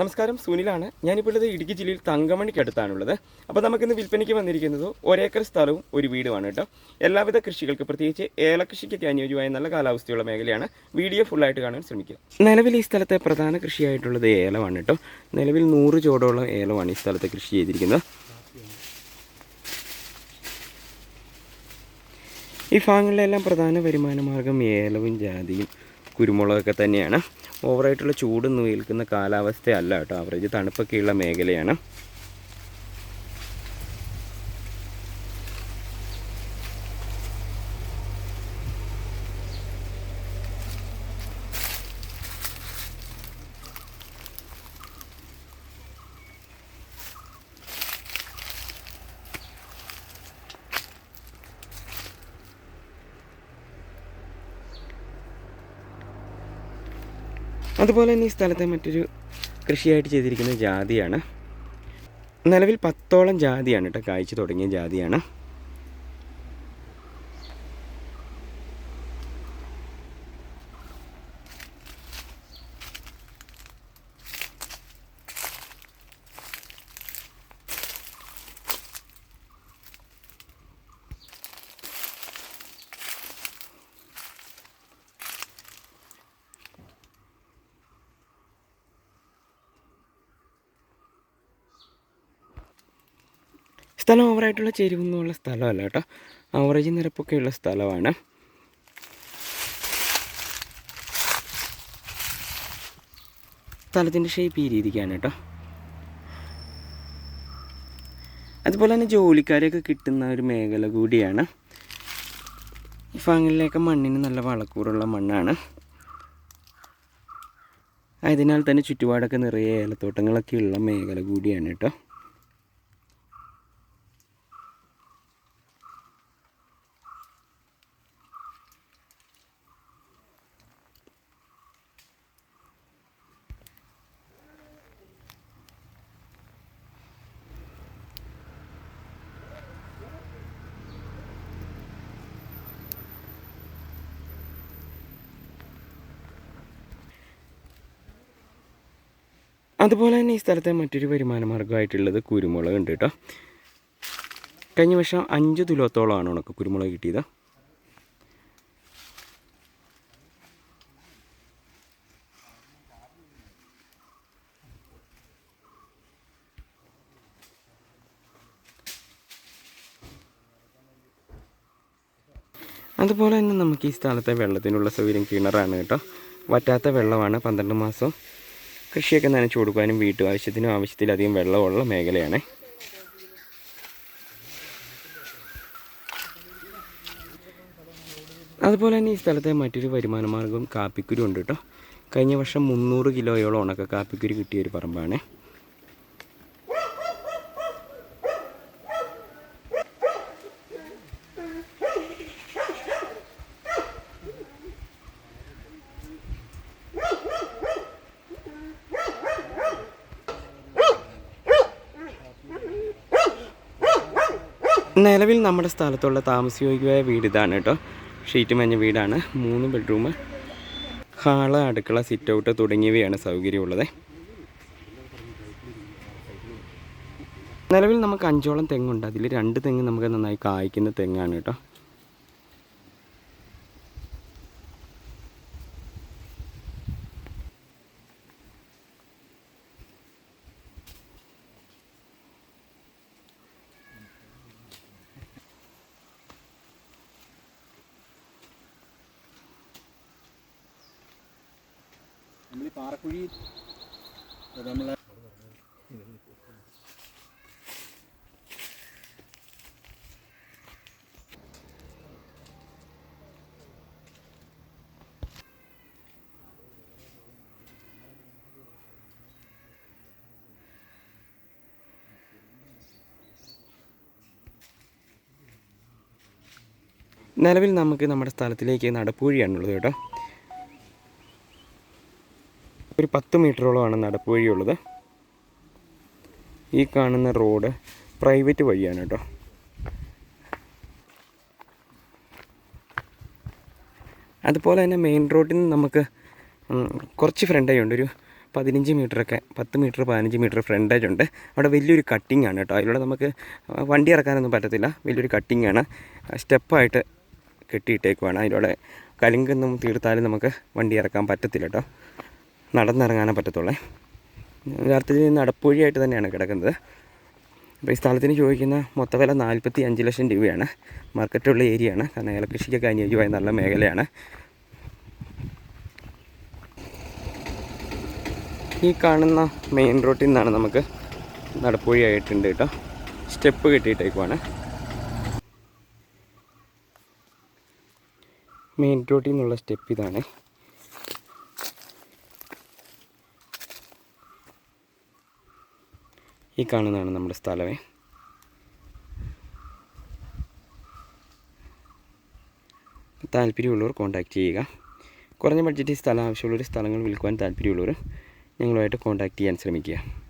നമസ്കാരം സുനിലാണ്. ഞാനിപ്പോൾ ഉള്ളത് ഇടുക്കി ജില്ലയിൽ തങ്കമണിക്ക് അടുത്താണുള്ളത്. അപ്പോൾ നമുക്കിന്ന് വിൽപ്പനയ്ക്ക് വന്നിരിക്കുന്നത് ഒരേക്കർ സ്ഥലവും ഒരു വീടുമാണ് കേട്ടോ. എല്ലാവിധ കൃഷികൾക്ക് പ്രത്യേകിച്ച് ഏലകൃഷിക്കൊക്കെ അനുയോജ്യമായ നല്ല കാലാവസ്ഥയുള്ള മേഖലയാണ്. വീഡിയോ ഫുള്ളായിട്ട് കാണാൻ ശ്രമിക്കുക. നിലവിൽ ഈ സ്ഥലത്തെ പ്രധാന കൃഷിയായിട്ടുള്ളത് ഏലമാണ് കേട്ടോ. നിലവിൽ നൂറ് ചോടോളം ഏലമാണ് ഈ സ്ഥലത്തെ കൃഷി ചെയ്തിരിക്കുന്നത്. ഈ ഭാഗങ്ങളിലെല്ലാം പ്രധാന വരുമാന മാർഗം ഏലവും ജാതിയും കുരുമുളകൊക്കെ തന്നെയാണ്. ഓവറായിട്ടുള്ള ചൂടൊന്നും ഏൽക്കുന്ന കാലാവസ്ഥയല്ല കേട്ടോ. ആവറേജ് തണുപ്പൊക്കെയുള്ള മേഖലയാണ്. അതുപോലെ തന്നെ ഈ സ്ഥലത്തെ മറ്റൊരു കൃഷിയായിട്ട് ചെയ്തിരിക്കുന്ന ജാതിയാണ്. നിലവിൽ പത്തോളം ജാതിയാണ് കേട്ടോ കായ്ച്ചു തുടങ്ങിയ ജാതിയാണ്. സ്ഥലം ഓവറായിട്ടുള്ള ചെരുവൊന്നുമുള്ള സ്ഥലമല്ല കേട്ടോ. ആവറേജ് നിരപ്പൊക്കെയുള്ള സ്ഥലമാണ്. സ്ഥലത്തിന്റെ ഷേപ്പ് ഈ രീതിക്കാണ് കേട്ടോ. അതുപോലെ തന്നെ ജോലിക്കാരെയൊക്കെ കിട്ടുന്ന ഒരു മേഖല കൂടിയാണ്. ഈ ഫാങ്ങിലൊക്കെ മണ്ണിന് നല്ല വളക്കൂറുള്ള മണ്ണാണ്. ആയതിനാൽ തന്നെ ചുറ്റുപാടൊക്കെ നിറയെ ഏലത്തോട്ടങ്ങളൊക്കെ ഉള്ള മേഖല കൂടിയാണ് കേട്ടോ. അതുപോലെ തന്നെ ഈ സ്ഥലത്തെ മറ്റൊരു വരുമാന മാർഗമായിട്ടുള്ളത് കുരുമുളക് ഉണ്ട് കേട്ടോ. കഴിഞ്ഞ വർഷം അഞ്ച് തുലോത്തോളമാണ് ഉണക്ക് കുരുമുളക് കിട്ടിയത്. അതുപോലെ തന്നെ നമുക്ക് ഈ സ്ഥലത്തെ വെള്ളത്തിനുള്ള സൗകര്യം കിണറാണ് കേട്ടോ. വറ്റാത്ത വെള്ളമാണ് പന്ത്രണ്ട് മാസം കൃഷിയൊക്കെ നനച്ചു കൊടുക്കാനും വീട്ടു ആവശ്യത്തിനും ആവശ്യത്തിലധികം വെള്ളമുള്ള മേഖലയാണ്. അതുപോലെ തന്നെ ഈ സ്ഥലത്തെ മറ്റൊരു വരുമാന മാർഗം കാപ്പിക്കുരു ഉണ്ട് കേട്ടോ. കഴിഞ്ഞ വർഷം മുന്നൂറ് കിലോയോളം ഉണക്ക കാപ്പിക്കുരു കിട്ടിയ ഒരു പറമ്പാണ്. നിലവിൽ നമ്മുടെ സ്ഥലത്തുള്ള താമസയോഗ്യമായ വീട് ഇതാണ് കേട്ടോ. ഷീറ്റ് മഞ്ഞ വീടാണ്. മൂന്ന് ബെഡ്റൂം. ഹാൾ അടുക്കള സിറ്റ് ഔട്ട് തുടങ്ങിയവയാണ് സൗകര്യമുള്ളത്. നിലവിൽ നമുക്ക് അഞ്ചോളം തെങ്ങുണ്ട്. അതിൽ രണ്ട് തെങ്ങ് നമുക്ക് നന്നായി കായ്ക്കുന്ന തെങ്ങാണ് കേട്ടോ. നമ്മൾ പാറക്കുഴി നമ്മളെ നിലവിൽ നമുക്ക് നമ്മുടെ സ്ഥലത്തിലേക്ക് നടപ്പുവഴിയാണുള്ളത് കേട്ടോ. ഒരു പത്ത് മീറ്ററോളമാണ് നടപ്പ് വഴിയുള്ളത്. ഈ കാണുന്ന റോഡ് പ്രൈവറ്റ് വഴിയാണ് കേട്ടോ. അതുപോലെ തന്നെ മെയിൻ റോഡിൽ നിന്ന് നമുക്ക് കുറച്ച് ഫ്രണ്ടേജ് ഉണ്ട്. ഒരു പതിനഞ്ച് മീറ്ററൊക്കെ പത്ത് മീറ്റർ പതിനഞ്ച് മീറ്റർ ഫ്രണ്ടേജ് ഉണ്ട്. അവിടെ വലിയൊരു കട്ടിംഗ് ആണ് കേട്ടോ. അതിലൂടെ നമുക്ക് വണ്ടി ഇറക്കാനൊന്നും പറ്റത്തില്ല. വലിയൊരു കട്ടിംഗ് ആണ് സ്റ്റെപ്പായിട്ട് കെട്ടിയിട്ടേക്കുവാണ്. അതിലൂടെ കലിങ്കൊന്നും തീർത്താലും നമുക്ക് വണ്ടി ഇറക്കാൻ പറ്റത്തില്ല കേട്ടോ. നടന്നിറങ്ങാനേ പറ്റത്തുള്ളേ. യഥാർത്ഥത്തിൽ നടപ്പുഴിയായിട്ട് തന്നെയാണ് കിടക്കുന്നത്. അപ്പോൾ ഈ സ്ഥലത്തിന് ചോദിക്കുന്ന മൊത്തവില നാൽപ്പത്തി അഞ്ച് ലക്ഷം രൂപയാണ്. മാർക്കറ്റുള്ള ഏരിയയാണ്. കാരണം ഏലകൃഷിക്കൊക്കെ അനുയോജ്യമായ നല്ല മേഖലയാണ്. ഈ കാണുന്ന മെയിൻ റോട്ടിൽ നിന്നാണ് നമുക്ക് നടപ്പുഴിയായിട്ടുണ്ട് കേട്ടോ. സ്റ്റെപ്പ് കെട്ടിയിട്ടേക്കുവാണ്. മെയിൻ റോട്ടിൽ നിന്നുള്ള സ്റ്റെപ്പ് ഇതാണ്. ഈ കാണുന്നതാണ് നമ്മുടെ സ്ഥലമേ. താല്പര്യമുള്ളവർ കോൺടാക്റ്റ് ചെയ്യുക. കുറഞ്ഞ ബഡ്ജറ്റിൽ സ്ഥലം ആവശ്യമുള്ളവർ സ്ഥലങ്ങൾ വിൽക്കുവാൻ താല്പര്യമുള്ളവർ ഞങ്ങളുമായിട്ട് കോൺടാക്റ്റ് ചെയ്യാൻ ശ്രമിക്കുക.